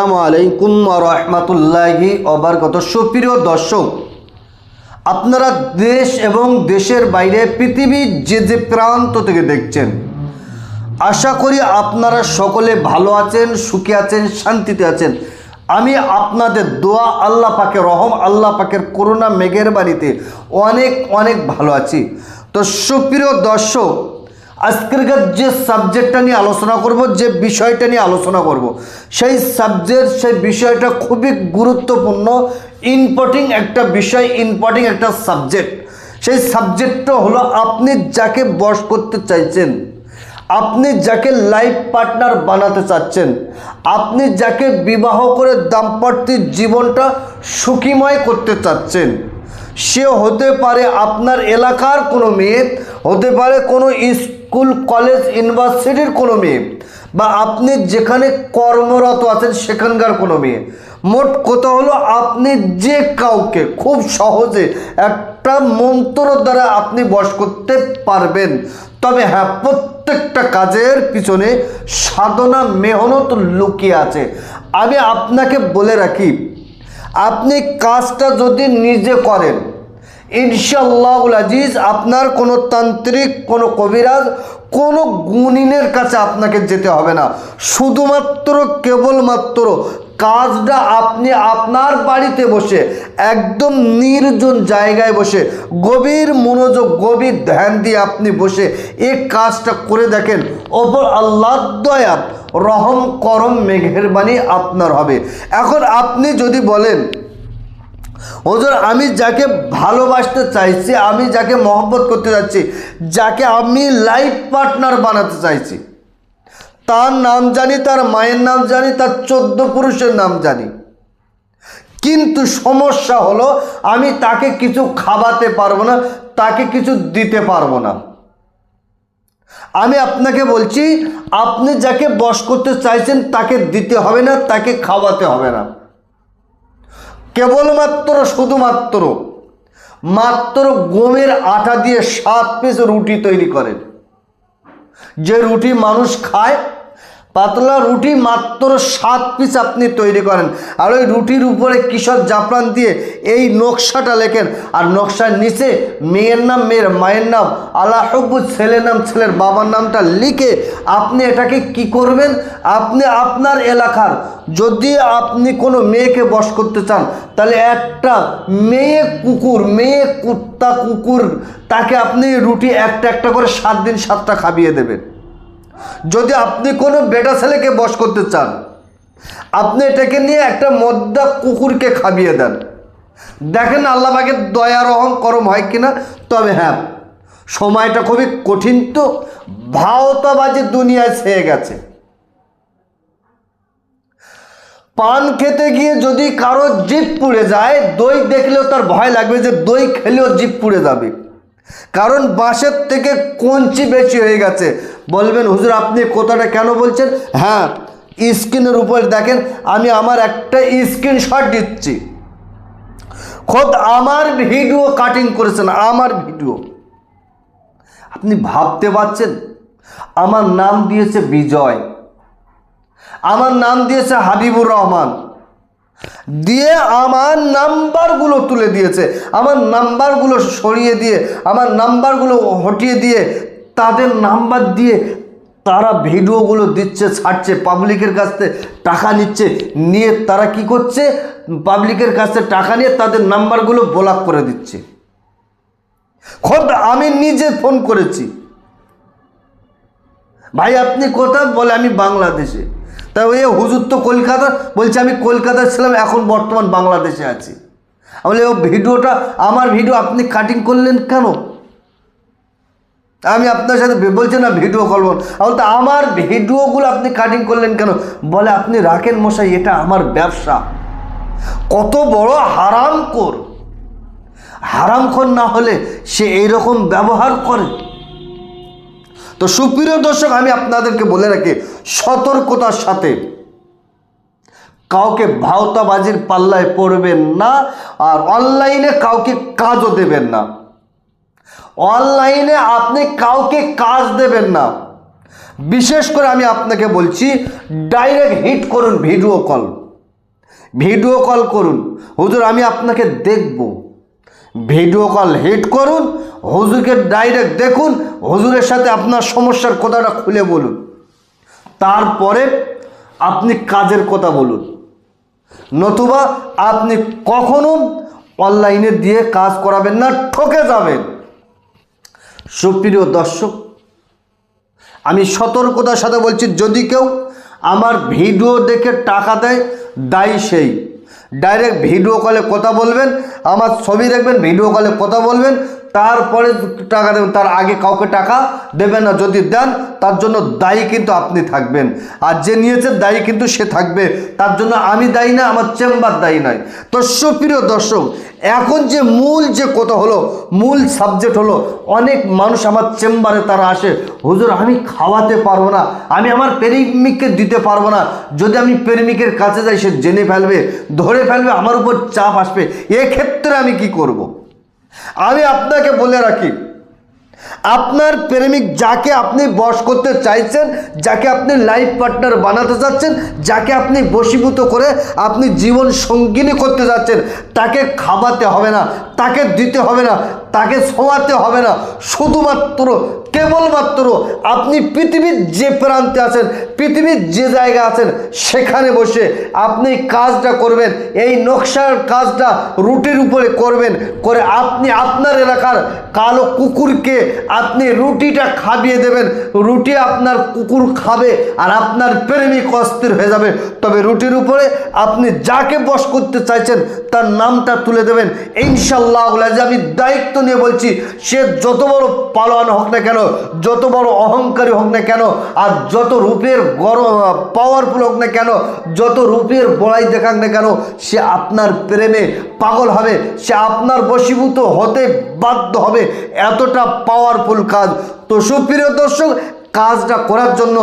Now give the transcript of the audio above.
আসসালামু আলাইকুম রহমতুল্লাহি অবরকত সুপ্রিয় দর্শক, আপনারা দেশ এবং দেশের বাইরে পৃথিবীর যে যে প্রান্ত থেকে দেখছেন, আশা করি আপনারা সকলে ভালো আছেন, সুখে আছেন, শান্তিতে আছেন। আমি আপনাদের দোয়া, আল্লাহ পাকের রহম, আল্লাহ পাকের করোনা মেঘের বাড়িতে অনেক অনেক ভালো আছি। তো সুপ্রিয় দর্শক আজকেরকার যে সাবজেক্টটা নিয়ে আলোচনা করব, যে বিষয়টা নিয়ে আলোচনা করব, সেই সাবজেক্ট সেই বিষয়টা খুবই গুরুত্বপূর্ণ ইম্পর্টিং একটা বিষয় ইম্পর্টিং একটা সাবজেক্ট সেই সাবজেক্টটা হলো আপনি যাকে বস করতে চাইছেন, আপনি যাকে লাইফ পার্টনার বানাতে চাচ্ছেন, আপনি যাকে বিবাহ করে দাম্পত্য জীবনটা সুখীময় করতে চাচ্ছেন সে হতে পারে আপনার এলাকার কোনো মেয়ে, হতে পারে কোনো স্কুল, কলেজ, ইউনিভার্সিটির কোনো মেয়ে, বা আপনি যেখানে কর্মরত আছেন সেখানকার কোনো মেয়ে। মোট কথা হলো আপনি যে কাউকে খুব সহজে একটা মন্ত্র দ্বারা আপনি বশ করতে পারবেন, তবে হ্যাঁ প্রত্যেকটা কাজের পিছনে সাধনা, মেহনত লুকিয়ে আছে। আমি আপনাকে বলে রাখি, আপনি কাজটা যদি নিজে করেন ইনশাল্লাহুল আজিজ, আপনার কোনো তান্ত্রিক, কোনো কবিরাজ, কোনো গুণিনের কাছে আপনাকে যেতে হবে না। শুধুমাত্র, কেবলমাত্র কাজটা আপনি আপনার বাড়িতে বসে, একদম নির্জন জায়গায় বসে, গভীর মনোযোগ, গভীর ধ্যান দিয়ে আপনি বসে এই কাজটা করে দেখেন, ওপর আল্লাহ দয়া রহম, করম, মেঘের বাণী আপনার হবে। এখন আপনি যদি বলেন ওজন আমি যাকে ভালোবাসতে চাইছি, আমি যাকে মহব্বত করতে যাচ্ছি যাকে আমি লাইফ পার্টনার বানাতে চাইছি, তার নাম জানি, তার মায়ের নাম জানি, তার চোদ্দ পুরুষের নাম জানি। কিন্তু সমস্যা হলো, আমি তাকে কিছু খাওয়াতে পারব না, তাকে কিছু দিতে পারব না। আমি আপনাকে বলছি, আপনি যাকে বশ করতে চাইছেন, তাকে দিতে হবে না, তাকে খাওয়াতে হবে না। কেবলমাত্র, শুধুমাত্র মাত্র গমের আটা দিয়ে সাত পিস রুটি তৈরি করেন। যে রুটি মানুষ খায় পাতলা রুটি মাত্র সাত পিস আপনি তৈরি করেন। আর ওই রুটির উপরে কিশোর জাফরান দিয়ে এই নকশাটা লেখেন। আর নকশার নিচে মেয়ের নাম, মেয়ের মায়ের নাম আল্লাহ হব্বুদ ছেলের নাম, ছেলের বাবার নামটা লিখে আপনি এটাকে কি করবেন? আপনি আপনার এলাকার যদি আপনি কোনো মেয়েকে বশ করতে চান, তাহলে একটা মেয়ে কুকুর, মেয়ে কুত্তা কুকুর, তাকে আপনি রুটি একটা একটা করে সাত দিন সাতটা খাবিয়ে দেবেন। যদি আপনি কোনো বেটা ছেলেকে বশ করতে চান, আপনি এটাকে নিয়ে একটা মদ্দা কুকুরকে খাবিয়ে দেন। দেখেন আল্লাহবাগের দয়া রহম করম হয় কিনা, তবে হ্যাঁ সময়টা খুবই কঠিন তো, ভাওতাবাজি দুনিয়ায় ছেয়ে গেছে। পান খেতে গিয়ে যদি কারও জিপ পুড়ে যায়, দই দেখলেও তার ভয় লাগবে যে দই খেলেও জিপ পুড়ে যাবে। কারণ বাঁশের থেকে কঞ্চি বেশি হয়ে গেছে বলবেন, হুজুর, আপনি কথাটা কেন বলছেন? হ্যাঁ স্ক্রিনের উপর দেখেন, আমি আমার একটা স্ক্রিনশট দিচ্ছি। খোদ আমার ভিডিও কাটিং করেছেন, আমার ভিডিও আপনি ভাবতে পারছেন? আমার নাম দিয়েছে বিজয়। আমার নাম দিয়েছে হাবিবুর রহমান। দিয়ে আমার নাম্বারগুলো তুলে দিয়েছে। আমার নাম্বারগুলো সরিয়ে দিয়ে, আমার নাম্বারগুলো হটিয়ে দিয়ে তাদের নাম্বার দিয়ে তারা ভিডিওগুলো দিচ্ছে, ছাড়ছে পাবলিকের কাছ থেকে টাকা নিচ্ছে, নিয়ে তারা কি করছে? পাবলিকের কাছ থেকে টাকা নিয়ে তাদের নাম্বারগুলো ব্লক করে দিচ্ছে। খোদ, আমি নিজে ফোন করেছি। ভাই, আপনি কোথায়? বলে, আমি বাংলাদেশে। তাই ওই হুজুর তো কলকাতা, বলছে, আমি কলকাতায় ছিলাম, এখন বর্তমান বাংলাদেশে আছি। বলে ও ভিডিওটা, আমার ভিডিও আপনি কাটিং করলেন কেন? আমি আপনার সাথে বলছি না, ভিডিও কল বল তো আমার ভিডিওগুলো আপনি কাটিং করলেন কেন? বলে, আপনি রাখেন মশাই, এটা আমার ব্যবসা। কত বড় হারামখোর হারামখোর না হলে সে এইরকম ব্যবহার করে। তো সুপ্রিয় দর্শক, আমি আপনাদেরকে বলে রাখি, সতর্কতার সাথে কাউকে ভাওতাবাজির পাল্লায় পড়বেন না, আর অনলাইনে কাউকে কাজও দেবেন না। অনলাইনে আপনি কাউকে কাজ দেবেন না। বিশেষ করে আমি আপনাকে বলছি ডাইরেক্ট হিট করুন ভিডিও কল ভিডিও কল করুন। হুজুর, আমি আপনাকে দেখব। ভিডিও কল হিট করুন, হুজুরকে ডাইরেক্ট দেখুন, হুজুরের সাথে আপনার সমস্যার কথাটা খুলে বলুন। তারপরে আপনি কাজের কথা বলুন। নতুবা আপনি কখনো অনলাইনে দিয়ে কাজ করাবেন না, ঠকে যাবেন। সুপ্রিয় দর্শক, আমি সতর্কতার সাথে বলছি, যদি কেউ আমার ভিডিও দেখে টাকা দেয়, দায়ী সেই। ডাইরেক্ট ভিডিও কলে কথা বলবেন, আমার ছবি দেখবেন ভিডিও কলে কথা বলবেন তারপরে টাকা দেবেন, তার আগে কাউকে টাকা দেবেন না। যদি দেন, তার জন্য দায়ী কিন্তু আপনি থাকবেন। আর যে নিয়েছে, দায়ী কিন্তু সে থাকবে। তার জন্য আমি দায়ী না, আমার চেম্বার দায়ী নয়। তো সুপ্রিয় দর্শক, এখন যে মূল যে কথা হলো, মূল সাবজেক্ট হলো, অনেক মানুষ আমার চেম্বারে তারা আসে, হুজুর, আমি খাওয়াতে পারব না, আমি আমার প্রেমিককে দিতে পারব না। যদি আমি প্রেমিকের কাছে যাই, সে জেনে ফেলবে, ধরে ফেলবে, আমার উপর চাপ আসবে। এক্ষেত্রে আমি কি করব। আমি আপনাকে বলে রাখি, আপনার প্রেমিক যাকে আপনি বশ করতে চাইছেন, যাকে আপনি লাইফ পার্টনার বানাতে চাচ্ছেন যাকে আপনি বশীভূত করে আপনি জীবন সঙ্গিনী করতে যাচ্ছেন, তাকে খাওয়াতে হবে না, তাকে দিতে হবে না তাকে ছোঁয়াতে হবে না। শুধুমাত্র, কেবলমাত্র আপনি পৃথিবীর যে প্রান্তে আছেন, পৃথিবীর যে জায়গা আছেন, সেখানে বসে আপনি কাজটা করবেন। এই নকশার কাজটা রুটির উপরে করবেন। করে আপনি আপনার এলাকার কালো কুকুরকে আপনি রুটিটা খাবিয়ে দেবেন। রুটি আপনার কুকুর খাবে আর আপনার প্রেমিক অস্থির হয়ে যাবে। তবে রুটির উপরে আপনি যাকে বশ করতে চাইছেন, তার নামটা তুলে দেবেন। ইনশাল্লাহ যে আমি দায়িত্ব নিয়ে বলছি, সে যত বড় পালোয়ান হোক না কেন, যত বড় অহংকারী হোক না কেন, আর যত রূপের গরম পাওয়ারফুল হোক না কেন, যত রূপের বড়াই দেখাক না কেন, সে আপনার প্রেমে পাগল হবে, সে আপনার বশীভূত হতে বাধ্য হবে। এতটা পাওয়ারফুল কাজ। তো সুপ্রিয় দর্শক, কাজটা করার জন্য